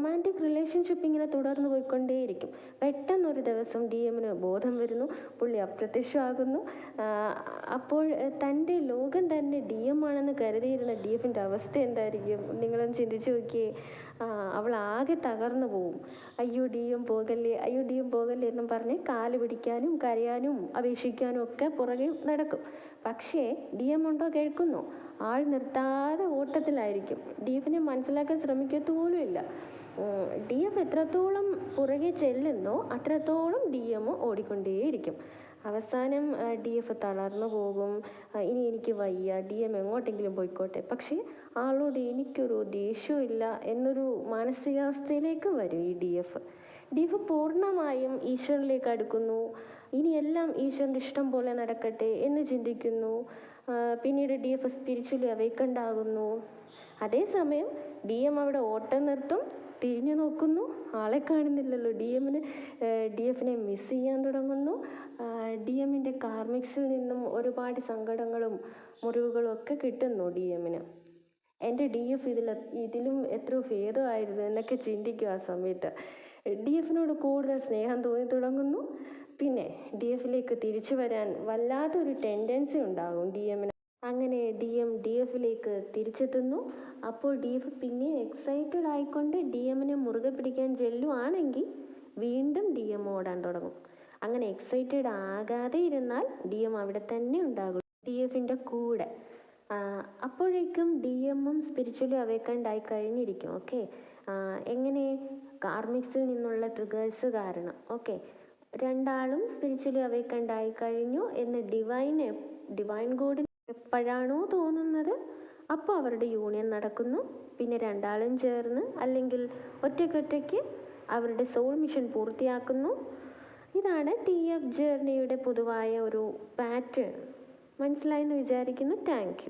Romantic relationship ഇങ്ങനെ തുടർന്ന് പോയിക്കൊണ്ടേയിരിക്കും. പെട്ടെന്നൊരു ദിവസം ഡി എമ്മിന് ബോധം വരുന്നു. പുള്ളി അപ്രത്യക്ഷമാകുന്നു. അപ്പോൾ തന്റെ ലോകം തന്നെ ഡി എം ആണെന്ന് കരുതിയിരുന്ന ഡി എഫിന്റെ അവസ്ഥ എന്തായിരിക്കും? നിങ്ങളൊന്ന് ചിന്തിച്ച് നോക്കിയേ. അവൾ ആകെ തകർന്നു പോവും. അയ്യോ ഡി എം പോകല്ലേ അയ്യോ ഡി എം പോകല്ലേ എന്നും പറഞ്ഞ് കാൽ പിടിക്കാനും കരയാനും അപേക്ഷിക്കാനും ഒക്കെ പുറകെ നടക്കും. പക്ഷേ ഡി എം ഉണ്ടോ കേൾക്കുന്നു. ആൾ നിർത്താതെ ഓട്ടത്തിലായിരിക്കും. ഡി എഫിനെ മനസ്സിലാക്കാൻ ശ്രമിക്കത്തു പോലും ഇല്ല ഡി എഫ് എത്രത്തോളം പുറകെ ചെല്ലുന്നോ അത്രത്തോളം ഡി എം ഓടിക്കൊണ്ടേയിരിക്കും. അവസാനം ഡി എഫ് തളർന്നു പോകും. ഇനി എനിക്ക് വയ്യ. ഡി എം എങ്ങോട്ടെങ്കിലും പോയിക്കോട്ടെ. പക്ഷേ ആളോട് എനിക്കൊരു ദേഷ്യമില്ല എന്നൊരു മാനസികാവസ്ഥയിലേക്ക് വരും ഈ ഡി എഫ് ഡി എഫ് പൂർണമായും ഈശ്വരനിലേക്ക് അടുക്കുന്നു. ഇനിയെല്ലാം ഈശ്വരന്റെ ഇഷ്ടം പോലെ നടക്കട്ടെ എന്ന് ചിന്തിക്കുന്നു. പിന്നീട് ഡി എഫ് സ്പിരിച്വലി അവേക്കൻഡ് ആകുന്നു അതേസമയം ഡി എം അവിടെ ഓട്ടം നിർത്തും തിരിഞ്ഞു നോക്കുന്നു. ആളെ കാണുന്നില്ലല്ലോ. ഡി എമ്മിന് ഡി എഫിനെ മിസ് ചെയ്യാൻ തുടങ്ങുന്നു. ഡി എമ്മിന്റെ കാർമിക്സിൽ നിന്നും ഒരുപാട് സങ്കടങ്ങളും മുറിവുകളും ഒക്കെ കിട്ടുന്നു ഡി എമ്മിന്. എന്റെ ഡി എഫ് ഇതിൽ ഇതിലും എത്രയോ ഭേദമായിരുന്നു എന്നൊക്കെ ചിന്തിക്കും ആ സമയത്ത്. ഡി എഫിനോട് കൂടുതൽ സ്നേഹം തോന്നി തുടങ്ങുന്നു. പിന്നെ ഡി എഫിലേക്ക് തിരിച്ചു വരാൻ വല്ലാത്തൊരു ടെൻഡൻസി ഉണ്ടാകും ഡി എമ്മിന്. അങ്ങനെ ഡി എം ഡി എഫിലേക്ക് തിരിച്ചെത്തുന്നു. അപ്പോൾ ഡി എഫ് പിന്നെ എക്സൈറ്റഡ് ആയിക്കൊണ്ട് ഡി എമ്മിനെ മുറുകെ പിടിക്കാൻ ചെല്ലുവാണെങ്കിൽ വീണ്ടും ഡി എം ഓടാൻ തുടങ്ങും. അങ്ങനെ എക്സൈറ്റഡ് ആകാതെ ഇരുന്നാൽ ഡി എം അവിടെ തന്നെ ഉണ്ടാകും. ഡി എഫിന്റെ കൂടെ. അപ്പോഴേക്കും ഡി എമ്മും സ്പിരിച്വലി അവേക്കൻഡ് ആയി കഴിഞ്ഞിരിക്കും. ഓക്കെ? എങ്ങനെ? കാർമിക്സിൽ നിന്നുള്ള ട്രിഗേഴ്സ് കാരണം. ഓക്കെ? രണ്ടാളും സ്പിരിച്വലി അവേക്കൻഡ് ആയി കഴിഞ്ഞു എന്ന് ഡിവൈൻ ഡിവൈൻ ഗോഡിന് എപ്പോഴാണോ തോന്നുന്നത് അപ്പോൾ അവരുടെ യൂണിയൻ നടക്കുന്നു. പിന്നെ രണ്ടാളും ചേർന്ന് അല്ലെങ്കിൽ ഒറ്റയ്ക്കൊറ്റയ്ക്ക് അവരുടെ സോൾ മിഷൻ പൂർത്തിയാക്കുന്നു. ഇതാണ് ടി എഫ് ജേർണിയുടെ പൊതുവായ ഒരു പാറ്റേൺ. മനസ്സിലായെന്ന് വിചാരിക്കുന്നു. താങ്ക്